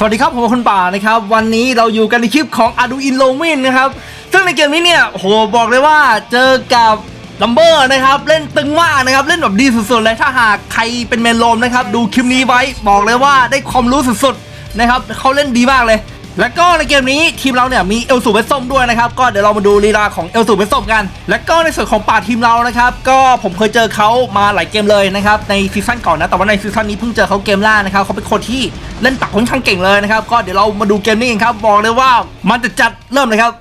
สวัสดีครับผมคนป่านะครับ วันนี้เราอยู่กันในคลิปของ Arduino l o m i n นะครับ ซึ่งในเกมนี้เนี่ยโอ้โหบอกเลยว่าเจอกับลัมเบอร์นะครับ เล่นตึงมากนะครับ เล่นแบบดีสุดๆเลยถ้าหากใครเป็นเมนโลมนะครับ ดูคลิปนี้ไว้บอกเลยว่าได้ความรู้สุดๆนะครับเขาเล่นดีมากเลย แล้วก็ในเกมนี้ทีมเราเนี่ยมีเอลสูเวสส้มด้วยนะครับ ก็เดี๋ยวเรามาดูลีลาของเอลสูเวสส้มกัน แล้วก็ในส่วนของป่าทีมเรานะครับ ก็ผมเคยเจอเขามาหลายเกมเลยนะครับในซีซั่นก่อนนะแต่ว่าในซีซั่นนี้เพิ่งเจอเขาเกมล่านะครับเขาเป็นคนที่เล่นตักค่อนข้างเก่งเลยนะครับ ก็เดี๋ยวเรามาดูเกมนี้กันครับบอกเลยว่ามันจะจัดเริ่มเลยครับ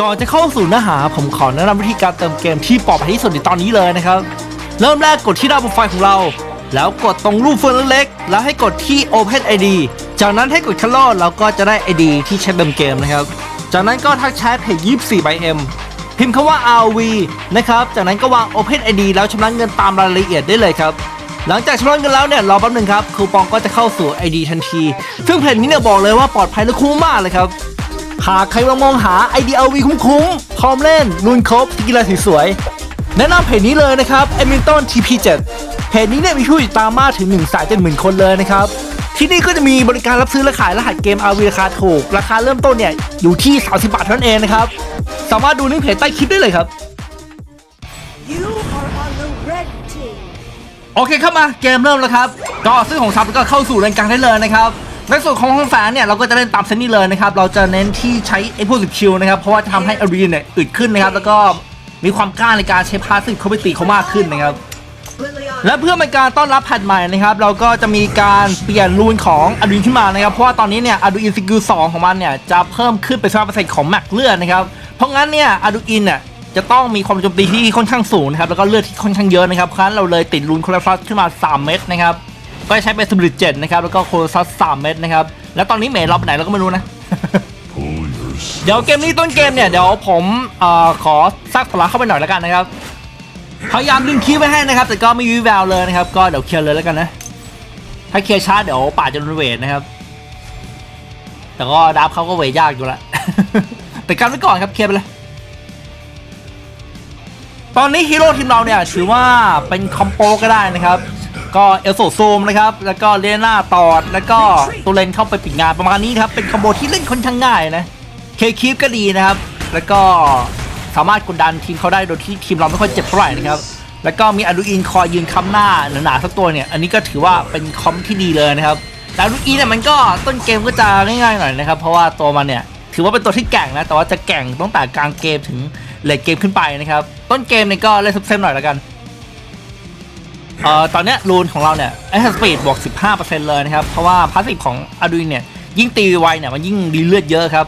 ก่อนจะเข้าสู่เนื้อหา ผมขอแนะนำวิธีการเติมเกมที่ปลอดภัยที่สุดในตอนนี้เลยนะครับ เริ่มแรกกดที่หน้าโปรไฟล์ของเรา แล้วกดตรงรูปเฟืองเล็กๆแล้วให้กดที่ Open ID จากนั้นให้กดคัลเลอร์เราก็จะได้ ID ที่ใช้เติมเกมนะครับ จากนั้นก็ทักแชทเพจ24 by M พิมพ์คำว่า RV นะครับ จากนั้นก็วาง Open ID แล้วชำระเงินตามรายละเอียดได้เลยครับหลังจากชำระเงินแล้วเนี่ยรอแป๊บหนึงครับคูปองก็จะเข้าสู่ ID ทันที ซึ่งเพจนี้เนี่ยบอกเลยว่าปลอดภัยและคุ้มมากเลยครับหากใครกำลังมองหา IDLV คุ้มๆพร้อมเล่นลุนครบกีฬาสวยแนะนำเพจนี้เลยนะครับ e m i n t o n TP7 เพจนี้เนี่ยมีผู้ติดตามมากถึง1นึ่งแสนเจ็ดหมื่นคนเลยนะครับ ที่นี่ก็จะมีบริการรับซื้อและขายรหัสเกม RV ราคาถูก ราคาเริ่มต้นเนี่ยอยู่ที่ 30 บาทเท่านั้นเองนะครับ สามารถดูลิงก์เพจใต้คลิปได้เลยครับ โอเคครับมาเกมเริ่มแล้วครับ ก็ซื้อของซับก็เข้าสู่เลนกลางได้เลยนะครับ ในส่วนของห้องแฝงเนี่ยเราก็จะเล่นตามเซนนี่เลยนะครับ เราจะเน้นที่ใช้ไอ้พวกสิบคิวนะครับ เพราะว่าจะทำให้อารีนเนี่ยอึดขึ้นนะครับ แล้วก็มีความกล้าในการใช้พาสซีฟเขาไปตีเขามากขึ้นนะครับ และเพื่อเป็นการต้อนรับแพทใหม่นะครับ เราก็จะมีการเปลี่ยนรูนของอ d ู i n ขึ้นมานะครับ เพราะว่าตอนนี้เนี่ยอ d ู i n สกิล2ของมันเนี่ยจะเพิ่มขึ้นเป็น15%ของแม็กเลือดนะครับ เพราะงั้นเนี่ยอ d ู i n เนี่ยจะต้องมีความโจมตีที่ค่อนข้างสูงนะครับ แล้วก็เลือดที่ค่อนข้างเยอะนะครับเพราะฉะนั้นเราเลยติดรูนโคลาฟัสขึ้นมา 3 เม็ดนะครับ ก็ใช้เป็นสมริตเจ็ดนะครับ แล้วก็โคลาฟัส3เม็ดนะครับ แล้วตอนนี้เมย์เราไปไหนเราก็ไม่รู้นะ เดี๋ยวเกมนี้ต้นเกมเนี่ยเดี๋ยวผมเอ่อขอสร้างพลังเข้าไปหน่อยแล้วกันนะครับ พยายามดึงคีย์ไว้ให้นะครับ แต่ก็ไม่มีวิแววเลยนะครับ ก็เดี๋ยวเคลียร์เลยแล้วกันนะ ถ้าเคลียร์ช้าเดี๋ยวป่าจะโดนเวทนะครับ แต่ก็ดับเขาก็เวทยากอยู่ละ แต่กันไว้ก่อนครับเคลียร์ไปเลย ตอนนี้ฮีโร่ทีมเราเนี่ยถือว่าเป็นคอมโปก็ได้นะครับ ก็เอลโซโซมนะครับ แล้วก็เลน่าตอด แล้วก็ตัวเลนเข้าไปปิดงานประมาณนี้ครับ เป็นคอมโบที่เล่นค่อนข้างง่ายนะ เคคีฟก็ดีนะครับ แล้วก็ สามารถกดดันทีมเขาได้โดยที่ทีมเราไม่ค่อยเจ็บเท่าไหร่นะครับ แล้วก็มีอดูอินคอยยืนค้ำหน้าหนาๆสักตัวเนี่ย อันนี้ก็ถือว่าเป็นคอมที่ดีเลยนะครับแต่อดูอินเนี่ยมันก็ต้นเกมก็จะง่ายๆหน่อยนะครับ เพราะว่าตัวมันเนี่ยถือว่าเป็นตัวที่แก่งนะ แต่ว่าจะแก่งตั้งแต่กลางเกมถึงเลทเกมขึ้นไปนะครับ ต้นเกมเนี่ยก็เล่นซุบเซมหน่อยแล้วกันเอ่อตอนเนี้ยรูนของเราเนี่ยไอ้สปีดบวก 15%เลยนะครับ เพราะว่าพาสซีฟของอาดูเนี่ยยิ่งตีไวเนี่ยมันยิ่งดีเลือดเยอะครับ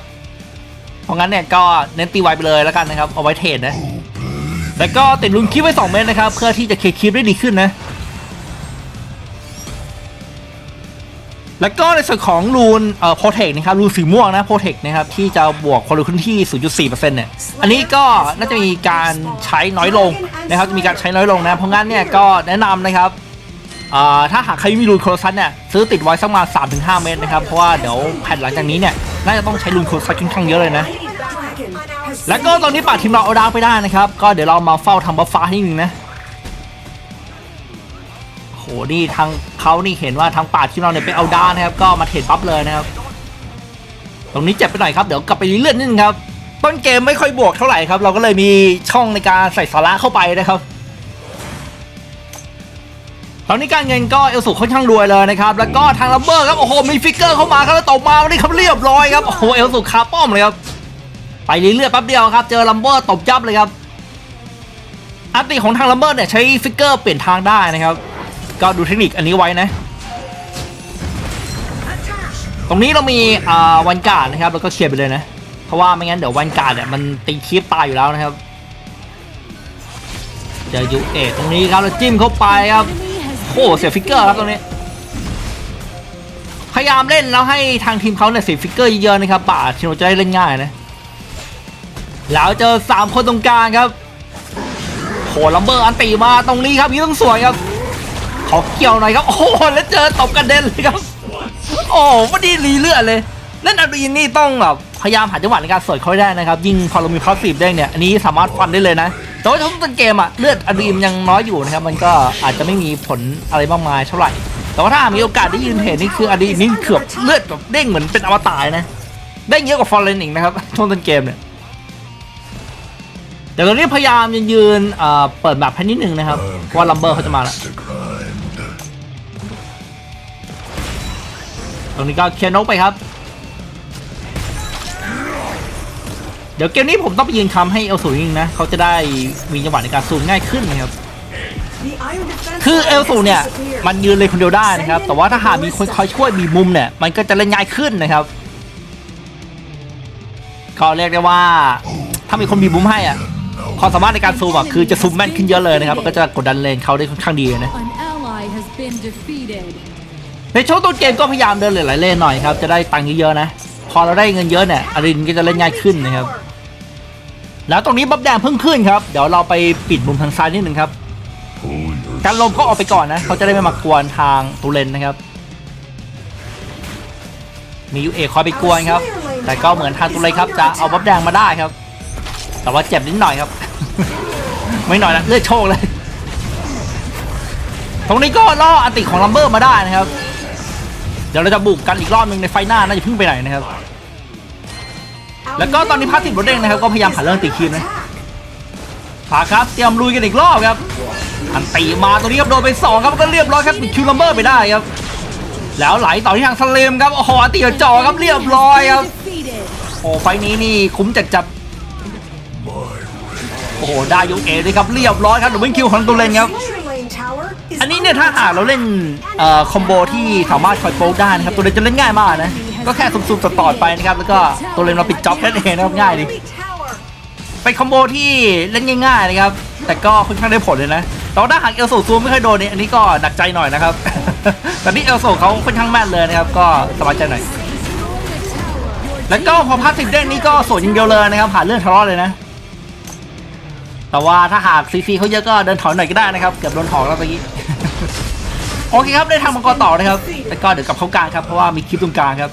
เพราะงั้นเนี่ยก็เน้นตีไวไปเลยแล้วกันนะครับเอาไว้เทรดนะแล้วก็ติดรูนคิปไว้ 2 เม็ดนะครับ เพื่อที่จะเคลียร์คิปได้ดีขึ้นนะ แล้วก็ในส่วนของรูนเอ่อโปรเทคนะครับรูนสีม่วงนะโปรเทคนะครับที่จะบวกความเร็วขึ้นที่ 0.4%เนี่ยอันนี้ก็น่าจะมีการใช้น้อยลงนะครับจะมีการใช้น้อยลงนะ เพราะงั้นเนี่ยก็แนะนำนะครับ ถ้าหากใครไม่มีรูนโครซัสเนี่ยซื้อติดไว้สักมา3-5 เมตรนะครับ เพราะว่าเดี๋ยวแผ่นหลังจากนี้เนี่ยน่าจะต้องใช้รูนโครซัสค่อนข้างเยอะเลยนะ แล้วก็ตอนนี้ป่าทีมเราเอาดาวไปได้นะครับ ก็เดี๋ยวเรามาเฝ้าทำบัฟฟ้าให้นิดนึงนะโหนี่ทางเขานี่เห็นว่าทางป่าทีมเราเนี่ยไปเอาดาวนะครับ ก็มาเทรดบัฟเลยนะครับ ตรงนี้เจ็บไปหน่อยครับเดี๋ยวกลับไปเลื่อนนิดนึงครับต้นเกมไม่ค่อยบวกเท่าไหร่ครับ เราก็เลยมีช่องในการใส่สาระเข้าไปนะครับ ตอนนี้การเงินก็เอลสุค่อนข้างรวยเลยนะครับแล้วก็ทางลัมเบอร์ครับโอ้โหมีฟิกเกอร์เข้ามาครับแล้วตบมาวันนี้ครับเรียบร้อยครับโอ้โหเอลสุคาป้อมเลยครับไปเรื่อยๆแป๊บเดียวครับเจอลัมเบอร์ตบยับเลยครับอัตติของทางลัมเบอร์เนี่ยใช้ฟิกเกอร์เปลี่ยนทางได้นะครับ ก็ดูเทคนิคอันนี้ไว้นะ ตรงนี้เรามีอ่าวันการนะครับแล้วก็เคลียร์ไปเลยนะ เพราะว่าไม่งั้นเดี๋ยววันการเนี่ยมันตีคีบตายอยู่แล้วนะครับเจอยูเอตรงนี้ครับแล้วจิ้มเข้าไปครับ โอ้โหเสียฟิกเกอร์ครับตรงนี้ พยายามเล่นแล้วให้ทางทีมเขาเนี่ยเสียฟิกเกอร์เยอะๆนะครับป่าทีโนจะได้เล่นง่ายนะแล้วเจอสามคนตรงกลางครับโหลัมเบอร์อันตีมาตรงนี้ครับนี่ต้องสวยครับขอเกี่ยวหน่อยครับ โอ้โหแล้วเจอตบกระเด็นเลยครับ โอ้ไม่ดีรีเลือดเลยเล่นอัลบีนนี่ต้องแบบพยายามหาจังหวะในการสวยเขาได้นะครับ ยิ่งพอเรามีพาสซีฟได้เนี่ย อันนี้สามารถฟันได้เลยนะ แต่ว่าทั้งต้นเกมอะเลือดอัลบีนยังน้อยอยู่นะครับ มันก็อาจจะไม่มีผลอะไรมากมายเท่าไหร่ แต่ว่าถ้ามีโอกาสได้ยืนเห็นนี่คืออดีตนี่เกือบเลือดแบบเด้งเหมือนเป็นอวตารนะ ได้เยอะกว่าฟอร์เรนอีกนะครับช่วงต้นเกมเนี่ยแต่ตอนนี้พยายามยืนยืนเปิดแบบให้นิดนึงนะครับว่าลัมเบอร์เขาจะมาแล้วตรงนี้ก็เคลียร์นกไปครับ ดี๋ยวเกมนี้ผมต้องไปยืนคำให้เอลสูยิงนะเขาจะได้มีจังหวะในการซูมง่ายขึ้นนะครับคือเอลสูเนี่ยมันยืนเลยคนเดียวได้นะครับ แต่ว่าถ้าหากมีคนคอยช่วยบีมุมเนี่ยมันก็จะเล่นง่ายขึ้นนะครับก็เรียกได้ว่า ถ้ามีคนบีมุมให้อะความสามารถในการซูมอะคือจะซูมแม่นขึ้นเยอะเลยนะครับก็จะกดดันเลนเขาได้ค่อนข้างดีนะในช่วงต้นเกมก็พยายามเดินหลายๆเลนหน่อยครับจะได้ตังค์เยอะๆนะพอเราได้เงินเยอะเนี่ยอารินก็จะเล่นง่ายขึ้นนะครับ แล้วตรงนี้บัฟแดงเพิ่งขึ้นครับ เดี๋ยวเราไปปิดมุมทางซ้ายนิดนึงครับ การลมเขาออกไปก่อนนะ เขาจะได้ไม่มากวนทางตูเลนนะครับ มียูเอคอยไปกวนครับ แต่ก็เหมือนทางตูเลนครับ จะเอาบัฟแดงมาได้ครับ แต่ว่าเจ็บนิดหน่อยครับ ไม่หน่อยนะเลือดโชคเลย ตรงนี้ก็ล่ออันติของลัมเบอร์มาได้นะครับ เดี๋ยวเราจะบุกกันอีกรอบหนึ่งในไฟหน้าน่าจะเพิ่งไปไหนนะครับ แล้วก็ตอนนี้พาสติดรถเด้งนะครับก็พยายามหาเรื่องตีคีมนะพาครับเตรียมลุยกันอีกรอบครับอันตีมาตัวนี้ครับโดนไปสองครับก็เรียบร้อยครับปิดคิวลัมเบอร์ไปได้ครับ แล้วไหลต่อที่ทางสเลมครับโอ้โหอันตีก่อครับเรียบร้อยครับโอ้ไฟนี้นี่คุ้มจัดจับโอ้โหได้ยูเอเลยครับเรียบร้อยครับดับเบิลคิวของตัวเลนครับอันนี้เนี่ยถ้าหากเราเล่นคอมโบที่สามารถคอยโป๊กได้นะครับตัวเลนจะเล่นง่ายมากนะ ก็แค่ซุ่มๆต่อไปนะครับ แล้วก็ตัวเลนเราปิดจ็อบแค่นั้นเองนะครับง่ายดีเป็นคอมโบที่เล่นง่าย ๆ นะครับ แต่ก็ค่อนข้างได้ผลเลยนะแต่ว่าถ้หากเอลโซซูมไม่ค่อยโดนเนี่ยอันนี้ก็หนักใจหน่อยนะครับแต่นี่เอลโซเขาค่อนข้างแม่นเลยนะครับ ก็สบายใจหน่อยแล้วก็พอพาสติฟเด้งนี่ก็สวนย่างเดียวเลยนะครับผ่านเรื่องทะเลาะเลยนะ แต่ว่าถ้าหากซีซีเขาเยอะก็เดินถอยหน่อยก็ได้นะครับ เกือบโดนถอกแล้วเมื่อกี้โอเคครับได้ทางมังกรต่อนะครับแล้วก็เดี๋ยวกับเข้ากลางครับเพราะว่ามีคลิปตรงกลางครับ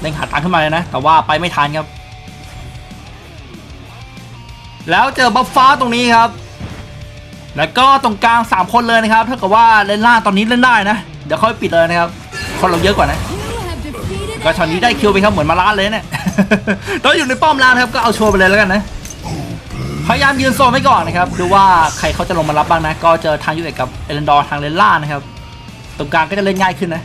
เด้งหาตังค์ขึ้นมาเลยนะ แต่ว่าไปไม่ทันครับ แล้วเจอบัฟฟ้าตรงนี้ครับ แล้วก็ตรงกลาง 3 คนเลยนะครับเท่ากับว่าเลนล่าตอนนี้เล่นได้นะ เดี๋ยวค่อยปิดเลยนะครับ คนเราเยอะกว่านะ ก็ช็อตนี้ได้คิวไปครับเหมือนมาล้านเลยเนี่ยตอนอยู่ในป้อมแล้วนครับก็เอาโชว์ไปเลยแล้วกันนะพยายามยืนโซนไว้ก่อนนะครับดูว่าใครเขาจะลงมารับบ้างนะ ก็เจอทางยูเอกกับเอเลนดอร์ทางเลนล่านะครับ ตรงกลางก็จะเล่นง่ายขึ้นนะ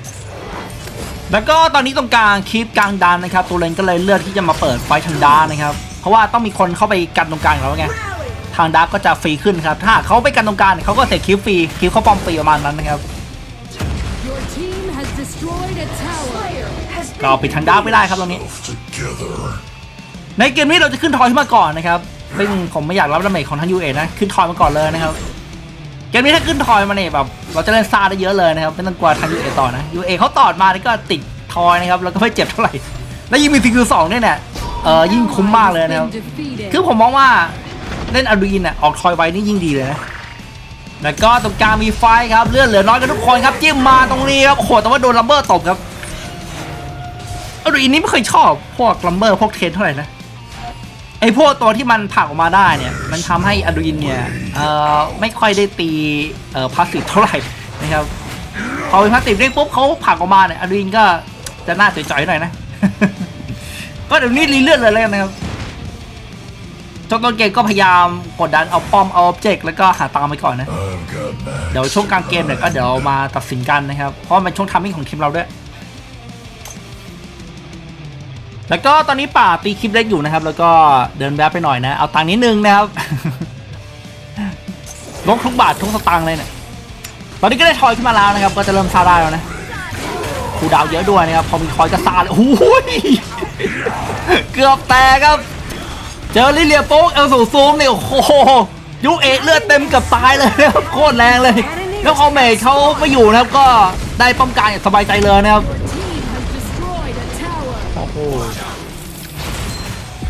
แล้วก็ตอนนี้ตรงกลางคลิปกลางดันนะครับตัวเลนก็เลยเลือกที่จะมาเปิดไฟทางดาร์กนะครับเพราะว่าต้องมีคนเข้าไปกันตรงกลางอยู่แล้วไงทางดาร์กก็จะฟรีขึ้นครับ ถ้าเขาไปกันตรงกลางเนี่ยเขาก็เสียคลิปฟรีคลิปเขาปลอมฟรีประมาณนั้นนะครับ Your team has destroyed a tower. Has ก็ปิดทางดาร์กไม่ได้ครับตรงนี้ together. ในเกมนี้เราจะขึ้นทอยขึ้นมาก่อนนะครับซึ่งผมไม่อยากรับดาเมจของทางยูเอนะขึ้นทอยมาก่อนเลยนะครับ เกมนี้ถ้าขึ้นทอยมาเนี่ยแบบเราจะเล่นซาได้เยอะเลยนะครับไม่ต้องกลัวทางยูเอต่อนะยูเอเขาตอดมานี่ก็ติดทอยนะครับแล้วก็ไม่เจ็บเท่าไหร่ แล้วยิ่งมีซีคิวสองเนี่ยเนี่ยเออยิ่งคุ้มมากเลยนะครับคือผมมองว่าเล่นอดูอินอะออกทอยไว้นี่ยิ่งดีเลยนะแล้วก็ตรงกลางมีไฟครับเลื่อนเหลือน้อยกันทุกคนครับจิ้มมาตรงนี้ครับโอ้โหแต่ว่าโดนลัมเบอร์ตบครับอดูอินนี่ไม่เคยชอบพวกลัมเบอร์พวกเทนเท่าไหร่นะ ไอพวกตัวที่มันผลักออกมาได้เนี่ย มันทำให้อาดูอินเนี่ยเอ่อไม่ค่อยได้ตีเอ่อพาสซีฟเท่าไหร่นะครับพอเป็นพาสซีฟเด้งปุ๊บเขาผลักออกมาเนี่ยอาดูอินก็จะน่าจ่อยๆหน่อยนะ ก็เดี๋ยวนี้รีเลื่อนเลยแล้วกันนะครับช่วงต้นเกมก็พยายามกดดันเอาป้อมเอาออบเจกต์แล้วก็หาตังค์ไปก่อนนะ I've got that. เดี๋ยวช่วงกลางเกมเนี่ยก็เดี๋ยวมาตัดสินกันนะครับ เพราะมันเป็นช่วงทัมมิ่งของทีมเราด้วย แล้วก็ตอนนี้ป่าตีคลิปเล็กอยู่นะครับ แล้วก็เดินแวบไปหน่อยนะ เอาตังค์นิดนึงนะครับลงทุกบาททุกสตางค์เลยเนี่ยตอนนี้ก็ได้ทอยขึ้นมาแล้วนะครับ ก็จะเริ่มซาได้แล้วนะคูดาวเยอะด้วยนะครับ พอมีทอยก็ซาเลยโอ้โหยเกือบแตกครับ เจอลิเลียโป๊กเอลสูซูมเนี่ยโอ้โหยุเอเลือดเต็มกับตายเลยนะครับโคตรแรงเลย แล้วเอาเมจเขาไม่อยู่นะครับ ก็ได้ป้องกันอย่างสบายใจเลยนะครับ โอ้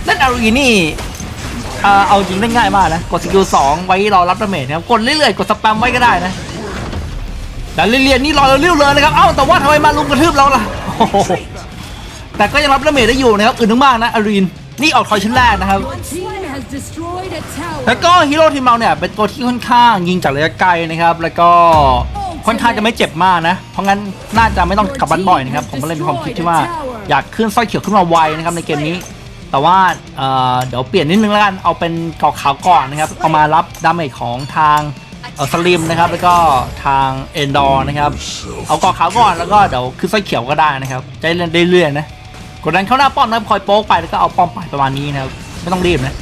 เล่นอารีนี่เอาจริงเล่นง่ายมากนะ กดสกิลสองไว้รอรับดาเมจนะครับกดเรื่อยๆ กดสแปมไว้ก็ได้นะแต่เลียนนี่รอเราเรื่อยเลยนะครับเอ้าแต่ว่าทำไมมาลุมกระทืบเราล่ะแต่ก็ยังรับดาเมจได้อยู่นะครับอื่นมากนะอารีนนี่ออกทอยชิ้นแรกนะครับ แล้วก็ฮีโร่ทีมเราเนี่ยเป็นตัวที่ค่อนข้างยิงจากระยะไกลนะครับ แล้วก็ค่อนข้างจะไม่เจ็บมากนะ เพราะงั้นน่าจะไม่ต้องกลับบ้านบ่อยนะครับ ผมก็เลยมีความคิดที่ว่า อยากขึ้นสร้อยเขียวขึ้นมาไวนะครับในเกมนี้ แต่ว่าเเดี๋ยวเปลี่ยนนิดนึงแล้วกันเอาเป็นเกาะขาวก่อนนะครับเอามารับดาเมจของทางสลิมนะครับแล้วก็ทางเอนดอร์นะครับ เอาเกาะขาวก่อนแล้วก็เดี๋ยวขึ้นสร้อยเขียวก็ได้นะครับใจเล่นเรื่อยๆนะกดดันเข้าหน้าป้อมนะครับคอยโป๊กไปแล้วก็เอาป้อมไปประมาณนี้นะครับไม่ต้องรีบนะ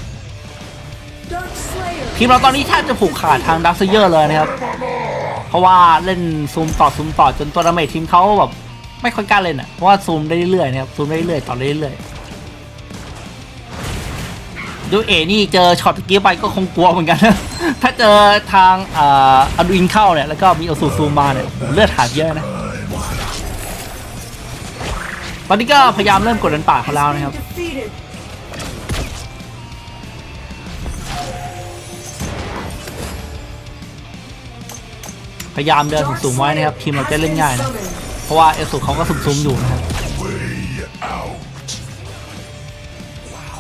ทีมเราตอนนี้แทบจะผูกขาดทางดักเซเยอร์เลยนะครับ เพราะว่าเล่นซูมต่อซูมต่อจนตัวดาเมจทีมเขาแบบ ไม่ค่อยกล้าเล่นอะเพราะว่าซูมได้เรื่อยๆนะครับซูมได้เรื่อยๆต่อได้เรื่อยๆดูเอนี่เจอช็อตเมื่อกี้ไปก็คงกลัวเหมือนกันนะถ้าเจอทางอ่าอัดูอินเข้าเนี่ยแล้วก็มีเอซูซูมมาเนี่ยเลือดหายเยอะนะตอนนี้ก็พยายามเริ่มกดดันป่าเขาแล้วนะครับพยายามเดินสูงๆไว้นะครับทีมเราจะเล่นง่ายนะ ราะว่าเอสุเขาก็ซุ่มๆอยู่นะครับ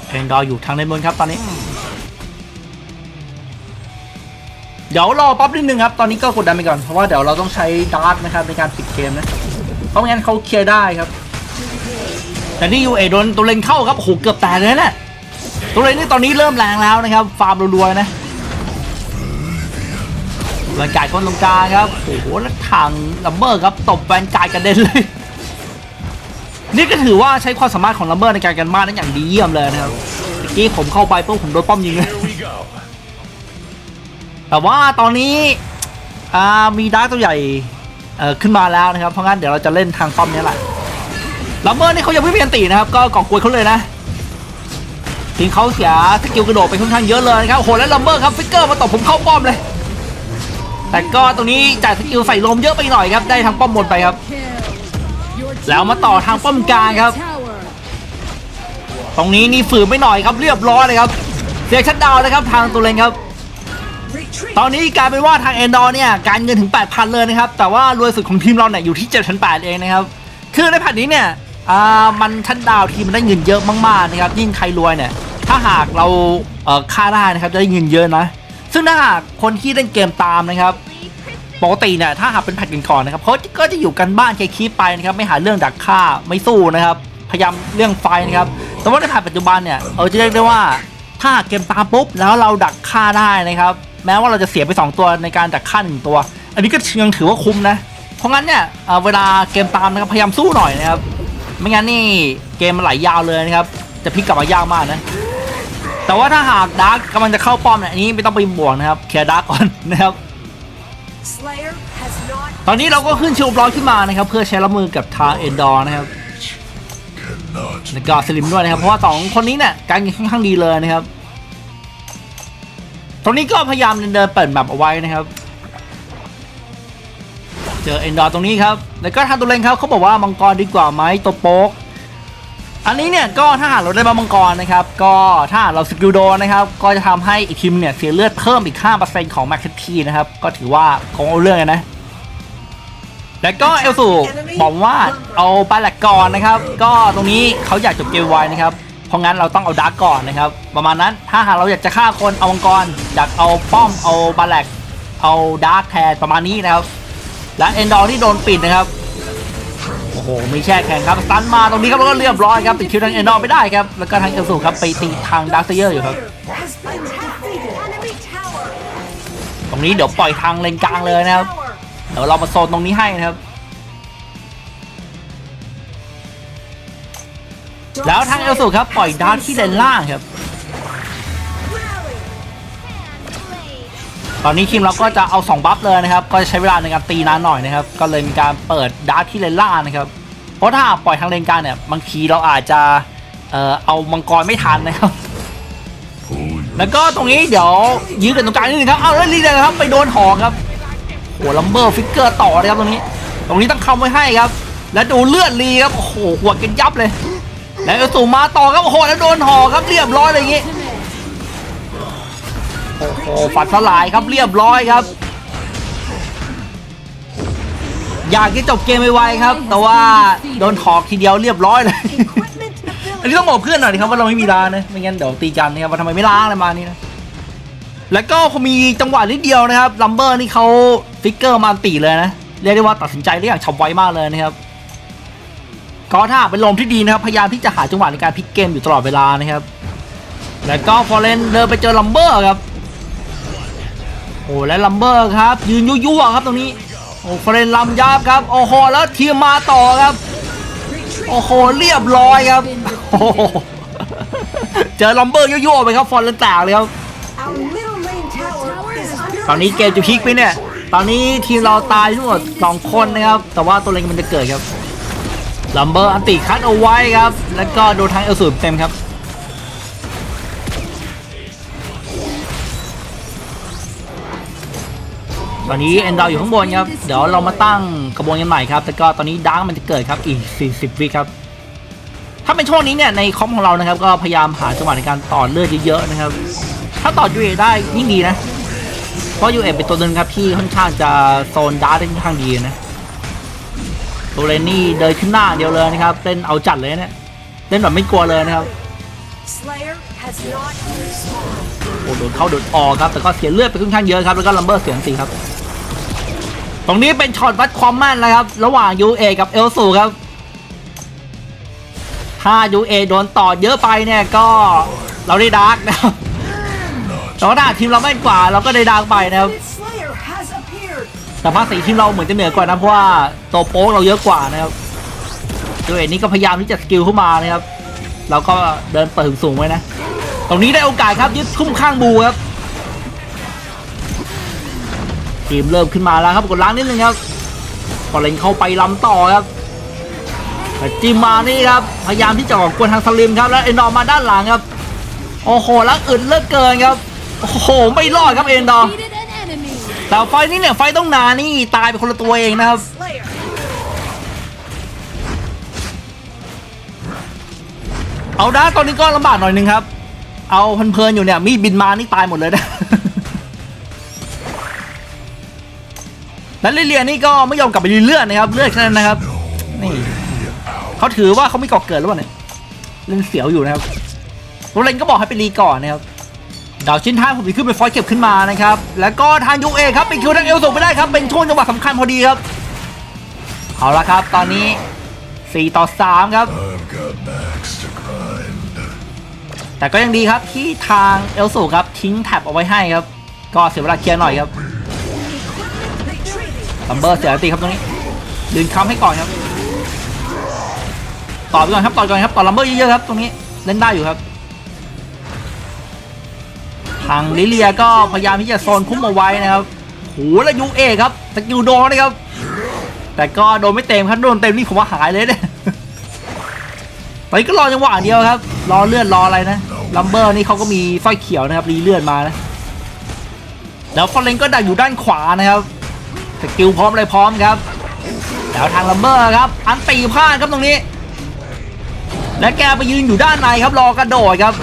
เพนดอร์อยู่ทางในเมืองครับตอนนี้ เดี๋ยวรอปั๊บนิดนึงครับ ตอนนี้ก็กดดันไปก่อน เพราะว่าเดี๋ยวเราต้องใช้ดาร์กนะครับในการปิดเกมนะ เพราะไม่งั้นเขาเคลียร์ได้ครับ แต่นี่ยูเอโดนตัวเลนเข้าครับโอ้โหเกือบแตกเลยนะตัวเลนนี่ตอนนี้เริ่มแรงแล้วนะครับ ฟาร์มรัวๆนะ วนการ์ดคนตรงกลางครับโอ้โหแล้วทางลัมเบอร์ครับตบแวนการ์ดกระเด็นเลย นี่ก็ถือว่าใช้ความสามารถของลัมเบอร์ในการกันบ้านได้อย่างดีเยี่ยมเลยนะครับเมื่อกี้ผมเข้าไปปุ๊บผมโดนป้อมยิงเลยแต่ว่าตอนนี้มีดาร์กตัวใหญ่ขึ้นมาแล้วนะครับ เพราะงั้นเดี๋ยวเราจะเล่นทางป้อมนี้แหละลัมเบอร์นี่เขายังไม่มีอันตีนะครับ ก็ก่อกวนเขาเลยนะทีมเขาเสียสกิลกระโดดไปค่อนข้างเยอะเลยนะครับโอ้โหแล้วลัมเบอร์ครับฟิกเกอร์มาตบผมเข้าป้อมเลย แต่ก็ตรงนี้จ่ายสกิลใส่ลมเยอะไปหน่อยครับ ได้ทางป้อมบนไปครับ แล้วมาต่อทางป้อมกลางครับ ตรงนี้นี่ฝืนไม่หน่อยครับเรียบร้อยเลยครับ เสียชัดดาวนะครับทางตัวเลนครับ ตอนนี้กลายเป็นว่าทางเอนดอร์เนี่ยการเงินถึง 8,000 เลยนะครับ แต่ว่ารวยสุดของทีมเราเนี่ยอยู่ที่7,800เองนะครับ คือในแผ่นนี้เนี่ยอ่ามันชัดดาวทีมมันได้เงินเยอะมากๆนะครับยิ่งใครรวยเนี่ยถ้าหากเราเอ่อค่าได้นะครับจะได้เงินเยอะนะ ซึ่งถ้าหากคนที่เล่นเกมตามนะครับปกติเนี่ยถ้าหากเป็นแพทกันก่อนนะครับเขาก็จะอยู่กันบ้านเคคีไปนะครับไม่หาเรื่องดักฆ่าไม่สู้นะครับ พยายามเรื่องไฟนะครับ แต่ว่าในแพทปัจจุบันเนี่ยเออจะเรียกได้ว่าถ้าเกมตามปุ๊บแล้วเราดักฆ่าได้นะครับ แม้ว่าเราจะเสียไป 2 ตัวในการดักฆ่าหนึ่งตัว อันนี้ก็ยังถือว่าคุ้มนะ เพราะงั้นเนี่ยเเวลาเกมตามนะครับพยายามสู้หน่อยนะครับ ไม่งั้นนี่เกมมันไหลยาวเลยนะครับ จะพลิกกลับมายากมากนะ แต่ว่าถ้าหากดาร์กกำลังจะเข้าป้อมเนี่ยอันนี้ไม่ต้องไปบวกนะครับเคลียร์ดาร์กก่อนนะครับ Slayer has not ตอนนี้เราก็ขึ้นชิวบล็อกขึ้นมานะครับ เพื่อใช้รับมือกับทางเอนดอร์นะครับ Cannot แล้วก็สลิมด้วยนะครับ เพราะว่าสองคนนี้เนี่ยการเงินค่อนข้างดีเลยนะครับ ตรงนี้ก็พยายามเดินเปิดแบบเอาไว้นะครับ เจอเอนดอร์ตรงนี้ครับ แล้วก็ทางตัวเลนครับเขาบอกว่ามังกรดีกว่าไหมตัวโป๊ก อันนี้เนี่ยก็ถ้าหากเราได้มามังกรนะครับ ก็ถ้าเราสกิลโดนนะครับ ก็จะทำให้อีกทีมเนี่ยเสียเลือดเพิ่มอีก 5%ของแมคเทีนะครับ ก็ถือว่าคงเอาเรื่องนนะ แล้วก็เอลสูบอกว่าเอาปลาแหลกก่อนนะครับ ก็ตรงนี้เขาอยากจบเกมไวนะครับเพราะงั้นเราต้องเอาดาร์กก่อนนะครับ ประมาณนั้นถ้าหากเราอยากจะฆ่าคนเอามังกรอยากเอาป้อมเอาปลาแหลกเอาดาร์กแทนประมาณนี้นะครับและเอนดอร์ที่โดนปิดนะครับ โอ้โหมีแช่แข็งครับสตันมาตรงนี้ครับแล้วก็เรียบร้อยครับปิดคิวทางเอนดอไม่ได้ครับแล้วก็ทางเอลสูครับไปตีทางดาร์คเซเยอร์อยู่ครับตรงนี้เดี๋ยวปล่อยทางเลนกลางเลยนะครับเดี๋ยวเรามาโซนตรงนี้ให้นะครับ แล้วทางเอลสูครับปล่อยดาร์คที่เลนล่างครับ ตอนนี้ทีมเราก็จะเอา 2 บัฟเลยนะครับ ก็ใช้เวลาในการตีนานหน่อยนะครับ ก็เลยมีการเปิดดาร์ที่เลนล่านะครับ เพราะถ้าปล่อยทางเลนกลางเนี่ย บางทีเราอาจจะเอ่อเอามังกรไม่ทันนะครับ แล้วก็ตรงนี้เดี๋ยวยื้อกันตรงกลางนิดนึงครับ เอาแล้วรีเลยครับไปโดนหอกครับโหลัมเบอร์ฟิกเกอร์ต่อเลยครับตรงนี้ ตรงนี้ต้องคำไว้ให้ครับ แล้วดูเลือดรีครับ โอ้โหหัวกันยับเลย แล้วสูมาต่อครับ โอ้โหแล้วโดนหอกครับเรียบร้อยเลยอย่างงี้ โอ้โหฝัดสลายครับเรียบร้อยครับ อยากจะจบเกมไวๆครับ แต่ว่าโดนหอกทีเดียวเรียบร้อยเลย อันนี้ต้องบอกเพื่อนหน่อยนะครับว่าเราไม่มีลานะไม่งั้นเดี๋ยวตีกันนะครับว่าทำไมไม่ล้างอะไรมานี่นะแล้วก็พอมีจังหวะนิดเดียวนะครับลัมเบอร์นี่เขาฟิกเกอร์มาตีเลยนะเรียกได้ว่าตัดสินใจได้อย่างฉับไวมากเลยนะครับก็ถ้าเป็นลมที่ดีนะครับ พยายามที่จะหาจังหวะในการพลิกเกมอยู่ตลอดเวลานะครับ แล้วก็ฟอร์เรนเดินไปเจอลัมเบอร์ครับ อ้และลัมเบอร์ครับ ยืนยั่วๆครับตรงนี้ โอ้ฟอร์เรนลำยับครับ โอ้โหแล้วทีมมาต่อครับ โอ้โหเรียบร้อยครับโอ้เจอลัมเบอร์ยั่วๆไปครับฟอร์เรนแตกเลยครับตอนนี้เกมจะพลิกไหมเนี่ย ตอนนี้ทีมเราตายทั้งหมดสองคนนะครับ แต่ว่าตัวเล็งมันจะเกิดครับลัมเบอร์อันติคัดเอาไว้ครับ แล้วก็โดนทางเอลสูบเต็มครับ ตอนนี้เอนดาวอยู่ข้างบนครับ เดี๋ยวเรามาตั้งกระบวนกันใหม่ครับ แต่ก็ตอนนี้ดาร์กมันจะเกิดครับอีก 40 วิครับ ถ้าเป็นช่วงนี้เนี่ยในคอมของเรานะครับ ก็พยายามหาจังหวะในการต่อเลือดเยอะๆนะครับ ถ้าต่อยูเอได้ยิ่งดีนะ เพราะยูเอเป็นตัวหนึ่งครับที่ค่อนข้างจะโซนดาร์กได้ค่อนข้างดีนะตัวเลนนี่เดินขึ้นหน้าเดียวเลยนะครับเล่นเอาจัดเลยเนี่ยเล่นแบบไม่กลัวเลยนะครับ Slayer has not respawned. โอ้โดนเข้าโดนออกครับ แต่ก็เสียเลือดไปค่อนข้างเยอะครับ แล้วก็ลัมเบอร์เสียงสีครับ ตรงนี้เป็นช็อตวัดความแม่นนะครับ ระหว่างยูเอกับเอลสูครับ ถ้ายูเอโดนต่อเยอะไปเนี่ยก็เราได้ดาร์กนะครับแต่ว่าถ้าทีมเราแม่นกว่าเราก็ได้ดาร์กไปนะครับแต่ภาคสีทีมเราเหมือนจะเหนือกว่านะเพราะว่าตัวโป๊กเราเยอะกว่านะครับตัวเอ็นนี่ก็พยายามที่จะสกิลเข้ามานะครับ เราก็เดินเปิดสูงไว้นะ ตรงนี้ได้โอกาสครับยึดทุ่มข้างบูครับ ทีมเริ่มขึ้นมาแล้วครับกดล้างนิดนึงครับก็เล็งเข้าไปล้ำต่อครับจิมมานี่ครับพยายามที่จะออกกวนทางสลิมครับแล้วเอ็นดอร์มาด้านหลังครับโอ้โหแล้วอึดเลือกเกินครับโอ้โหไม่รอดครับเอ็นดอร์แต่ไฟนี้เนี่ยไฟต้องนานี่ตายไปคนละตัวเองนะครับเอาด้าตอนนี้ก็ลำบากหน่อยนึงครับ เอาเพลินๆอยู่เนี่ยมีดบินมานี่ตายหมดเลยนะ แล้วลิเลียนี่ก็ไม่ยอมกลับไปเลือดนะครับ เลือดแค่นั้นนะครับ นี่เขาถือว่าเขาไม่ก่อเกิดหรือเปล่าเนี่ยเล่นเสียวอยู่นะครับโรเลนก็บอกให้ไปรีก่อนนะครับดาวชิ้นท้ายผมจะขึ้นไปฟอยเก็บขึ้นมานะครับ แล้วก็ทางยูเอครับไปคิวทางเอลส่งไปได้ครับ เป็นช่วงจังหวะสำคัญพอดีครับ เอาละครับ ตอนนี้ 4 ต่อ 3 ครับ แต่ก็ยังดีครับที่ทางเอลสูครับทิ้งแท็บเอาไว้ให้ครับ ก็เสียเวลาเคลียร์หน่อยครับ ลัมเบอร์เสียตีครับตรงนี้ดึงคำให้ก่อนครับต่อไปก่อนครับต่อก่อนครับต่อลัมเบอร์เยอะๆครับตรงนี้เล่นได้อยู่ครับ ทางลิเลียก็พยายามที่จะโซนคุ้มเอาไว้นะครับโหแล้วยูเอครับสกิลโดนนะครับ แต่ก็โดนไม่เต็มครับโดนเต็มนี่ผมว่าหายเลยเนี่ยตอนนี้ก็รอจังหวะเดียวครับ รอเลือดรออะไรนะลัมเบอร์นี่เขาก็มีสร้อยเขียวนะครับรีเลือดมานะแล้วฟอร์เรนก็ดักอยู่ด้านขวานะครับ สกิลพร้อมอะไรพร้อมครับแล้วทางลัมเบอร์ครับ อันตีพลาดครับตรงนี้ และแกไปยืนอยู่ด้านในครับรอกระโดดครับ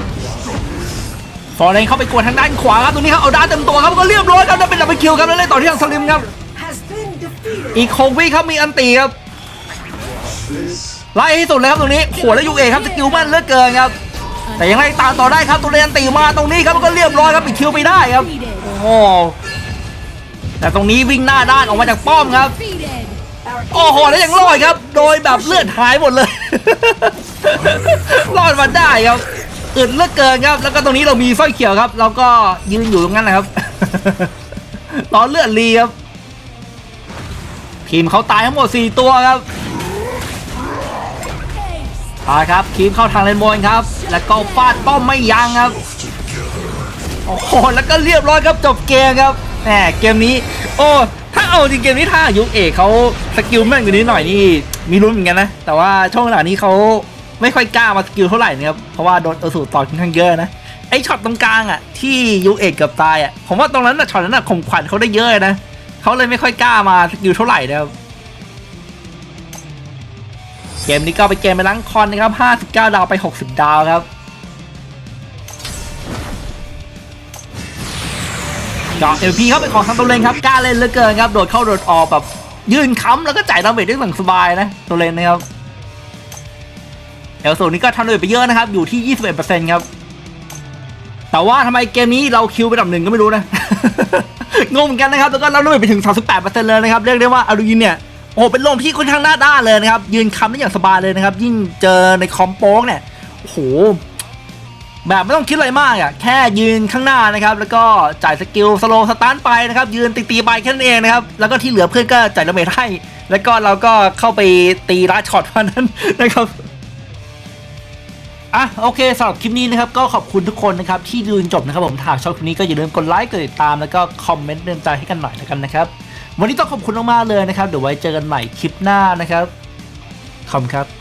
ฟอร์เรนเข้าไปกดทางด้านขวาครับตรงนี้ครับเอาด้านเต็มตัวครับก็เรียบร้อยครับแล้วเป็นดับเบิลคิวครับแล้วเล่นต่อที่ทางสลิมครับอีกหกวิครับมีอันตีครับไล่ให้สุดเลยครับตรงนี้โหแล้วยูเอครับสกิลมันเลือกเกินครับแต่ยังไงตามต่อได้ครับตัวเรนตีมาตรงนี้ครับแล้วก็เรียบร้อยครับปิดคิวไปได้ครับโอ้ แต่ตรงนี้วิ่งหน้าด้านออกมาจากป้อมครับ โอ้โหแล้วยังรอดครับ โดยแบบเลือดหายหมดเลย รอดมาได้ครับอึดเลือเกินครับ แล้วก็ตรงนี้เรามีสร้อยเขียวครับ เราก็ยืนอยู่ตรงนั้นนะครับรอเลือดรีครับ ทีมเขาตายทั้งหมด 4 ตัวครับอาครับทีมเข้าทางเลนบอลครับ แล้วก็ฟาดป้อมไม่ยั้งครับ โอ้โห แล้วก็เรียบร้อยครับจบเกมครับ แหมเกมนี้ โอ้ถ้าเอาจริงเกมนี้ถ้ายุคเอกเขาสกิลแม่นกว่านี้หน่อยนี่มีลุ้นเหมือนกันนะ แต่ว่าช่วงหลังนี้เขาไม่ค่อยกล้ามาสกิลเท่าไหร่นะครับ เพราะว่าโดนเอลสูต่อค่อนข้างเยอะนะ ไอช็อตตรงกลางอะ ที่ยุคเอกเกือบตายอะ ผมว่าตรงนั้นน่ะช็อตนั้นน่ะข่มขวัญเขาได้เยอะนะเขาเลยไม่ค่อยกล้ามาสกิลเท่าไหร่นะครับเกมนี้ก็ไปเกมไปล้างคอนนะครับ 59 ดาวไป 60 ดาวครับ ก็เอลพีครับเป็นของทางตัวเลนครับกล้าเล่นเหลือเกินครับโดดเข้าโดดออกแบบยืนค้ำแล้วก็จ่ายดาเมจได้อย่างสบายนะตัวเลนนะครับเอลสูนี่ก็ทำดาเมจไปเยอะนะครับ อยู่ที่ 21%ครับ แต่ว่าทำไมเกมนี้เราคิวไปดับหนึ่งก็ไม่รู้นะ งงเหมือนกันนะครับ แล้วก็รับลูกไปถึง 38%เลยนะครับ เรียกได้ว่าอารูอินเนี่ย โอ้โห เป็นลมที่ค่อนข้างหน้าด้านเลยนะครับ ยืนคำได้อย่างสบายเลยนะครับ ยิ่งเจอในคอมโป๊กเนี่ย โอ้โห แบบไม่ต้องคิดอะไรมากอะแค่ยืนข้างหน้านะครับ แล้วก็จ่ายสกิลสโลสตาร์ทไปนะครับ ยืนตีตีๆไปแค่นั้นเองนะครับ แล้วก็ที่เหลือเพื่อนก็จ่ายระเบิดให้ แล้วก็เราก็เข้าไปตีรัดช็อตเท่านั้นนะครับอะโอเคสำหรับคลิปนี้นะครับก็ขอบคุณทุกคนนะครับที่ดูจนจบนะครับผมถ้าหากชอบคลิปนี้ก็อย่าลืมกดไลค์กดติดตามแล้วก็คอมเมนต์เตือนใจให้กันหน่อยแล้วกันนะครับ วันนี้ต้องขอบคุณมากๆเลยนะครับเดี๋ยวไว้เจอกันใหม่คลิปหน้านะครับขอบคุณครับ